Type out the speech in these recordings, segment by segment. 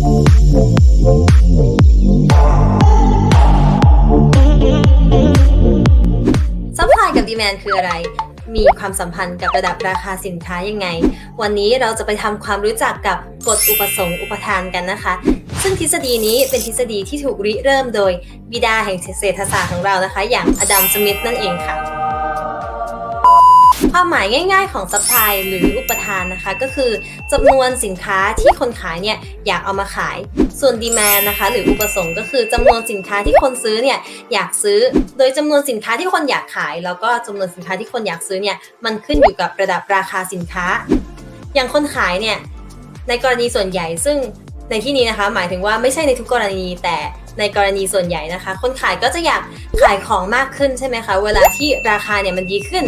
ซัพพลายกับดีแมนคืออะไร มีความสัมพันธ์กับระดับราคาสินค้ายังไง วันนี้เราจะไปทำความรู้จักกับกฎอุปสงค์อุปทานกันนะคะ ซึ่งทฤษฎีนี้เป็นทฤษฎีที่ถูกริเริ่มโดยบิดาแห่งเศรษฐศาสตร์ของเรานะคะ อย่างอดัมสมิธนั่นเองค่ะ ความหมายง่าย ๆ ของ supply หรืออุปทานนะคะ ก็คือจำนวนสินค้าที่คนขายเนี่ยอยากเอามาขาย ส่วน demand นะคะ หรืออุปสงค์ก็คือจำนวนสินค้าที่คนซื้อเนี่ยอยากซื้อ โดยจำนวนสินค้าที่คนอยากขาย แล้วก็จำนวนสินค้าที่คนอยากซื้อเนี่ยมันขึ้นอยู่กับระดับราคาสินค้า อย่างคนขายเนี่ยในกรณีส่วนใหญ่ซึ่งในที่นี้นะคะหมายถึงว่าไม่ใช่ในทุกกรณีแต่ในกรณีส่วนใหญ่นะคะ คนขายก็จะอยากขายของมากขึ้นใช่ไหมคะ เวลาที่ราคาเนี่ยมันดีขึ้น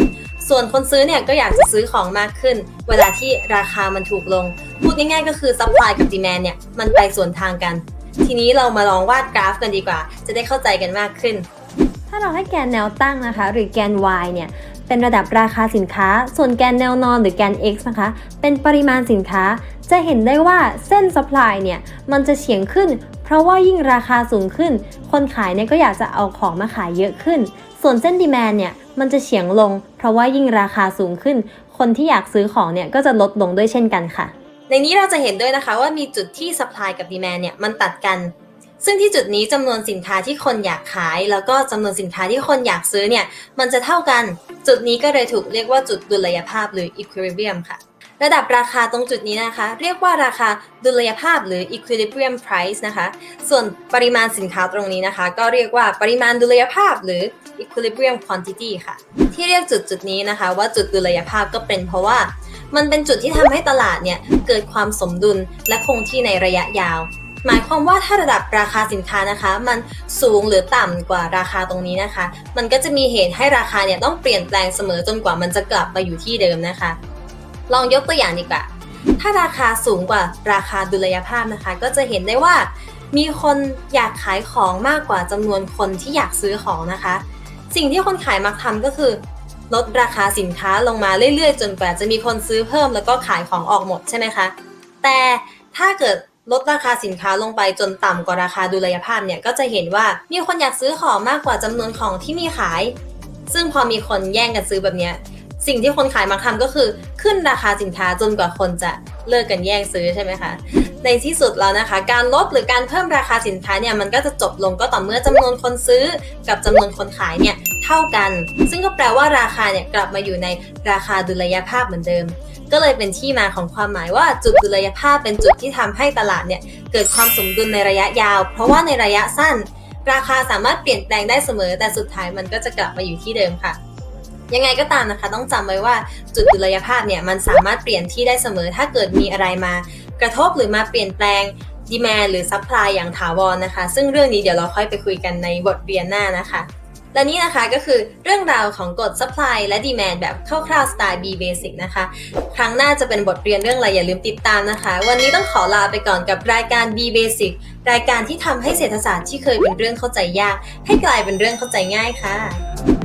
ส่วนคนซื้อเนี่ยก็อยากจะซื้อของมากขึ้น เวลาที่ราคามันถูกลง พูดง่ายๆก็คือ supply กับ demand เนี่ยมันไปสวนทางกัน ทีนี้เรามาลองวาดกราฟกันดีกว่า จะได้เข้าใจกันมากขึ้น ถ้าเราให้แกนแนวตั้งนะคะ หรือแกน y เนี่ยเป็นระดับราคาสินค้า ส่วนแกนแนวนอนหรือแกน x นะคะ เป็นปริมาณสินค้า จะเห็นได้ว่าเส้น supply เนี่ยมันจะเฉียงขึ้น เพราะว่ายิ่งราคาสูงขึ้น คนขายเนี่ยก็อยากจะเอาของมาขายเยอะขึ้น ส่วนเส้น demand เนี่ยมันจะเฉียงลง เพราะว่ายิ่งราคาสูงขึ้น คนที่อยากซื้อของเนี่ยก็จะลดลงด้วยเช่นกันค่ะ ในนี้เราจะเห็นด้วยนะคะว่ามีจุดที่ supply กับ demand เนี่ยมันตัดกัน ซึ่งที่จุดนี้จำนวนสินค้าที่คนอยากขาย แล้วก็จำนวนสินค้าที่คนอยากซื้อเนี่ยมันจะเท่ากัน จุดนี้ก็เลยถูกเรียกว่าจุดดุลยภาพหรือ equilibrium ค่ะ ระดับราคาตรงจุดนี้นะคะ เรียกว่าราคาดุลยภาพหรือ equilibrium price นะคะ ส่วนปริมาณสินค้าตรงนี้นะคะ ก็เรียกว่าปริมาณดุลยภาพหรือ equilibrium quantity ค่ะ ที่เรียกจุดจุดนี้นะคะ ว่าจุดดุลยภาพก็เป็นเพราะว่า มันเป็นจุดที่ทำให้ตลาดเนี่ยเกิดความสมดุลและคงที่ในระยะยาว หมายความว่าถ้าระดับราคาสินค้านะคะ มันสูงหรือต่ำกว่าราคาตรงนี้นะคะ มันก็จะมีเหตุให้ราคาเนี่ยต้องเปลี่ยนแปลงเสมอจนกว่ามันจะกลับมาอยู่ที่เดิมนะคะ ลองยกตัวอย่างดีกว่า ถ้าราคาสูงกว่าราคาดุลยภาพนะคะ ก็จะเห็นได้ว่า มีคนอยากขายของมากกว่าจำนวนคนที่อยากซื้อของนะคะ สิ่งที่คนขายมักทำก็คือ ลดราคาสินค้าลงมาเรื่อยๆ จนกว่าจะมีคนซื้อเพิ่มแล้วก็ขายของออกหมดใช่ไหมคะ แต่ถ้าเกิดลดราคาสินค้าลงไปจนต่ำกว่าราคาดุลยภาพเนี่ยก็จะเห็นว่ามีคนอยากซื้อของมากกว่าจำนวนของที่มีขาย ซึ่งพอมีคนแย่งกันซื้อแบบเนี้ย สิ่งที่คนขายมักทำก็คือขึ้นราคาสินค้าจนกว่าคนจะเลิกกันแย่งซื้อใช่ไหมคะ ในที่สุดแล้วนะคะ การลดหรือการเพิ่มราคาสินค้าเนี่ยมันก็จะจบลงก็ต่อเมื่อจำนวนคนซื้อกับจำนวนคนขายเนี่ยเท่ากัน ซึ่งก็แปลว่าราคาเนี่ยกลับมาอยู่ในราคาดุลยภาพเหมือนเดิม ก็เลยเป็นที่มาของความหมายว่าจุดดุลยภาพเป็นจุดที่ทำให้ตลาดเนี่ยเกิดความสมดุลในระยะยาว เพราะว่าในระยะสั้น ราคาสามารถเปลี่ยนแปลงได้เสมอ แต่สุดท้ายมันก็จะกลับมาอยู่ที่เดิมค่ะ ยังไงก็ตามนะคะ ต้องจำไว้ว่าจุดดุลยภาพเนี่ยมันสามารถเปลี่ยนที่ได้เสมอ ถ้าเกิดมีอะไรมากระทบหรือมาเปลี่ยนแปลงดีแมนหรือซัพพลายอย่างถาวรนะคะ ซึ่งเรื่องนี้เดี๋ยวเราค่อยไปคุยกันในบทเรียนหน้านะคะ และนี่นะคะก็คือเรื่องราวของกฎ supply และ demand แบบคร่าวๆสไตล์ B basic นะคะ ครั้งหน้าจะเป็นบทเรียนเรื่องอะไรอย่าลืมติดตามนะคะ วันนี้ต้องขอลาไปก่อนกับรายการ B basic รายการที่ทำให้เศรษฐศาสตร์ที่เคยเป็นเรื่องเข้าใจยาก ให้กลายเป็นเรื่องเข้าใจง่ายค่ะ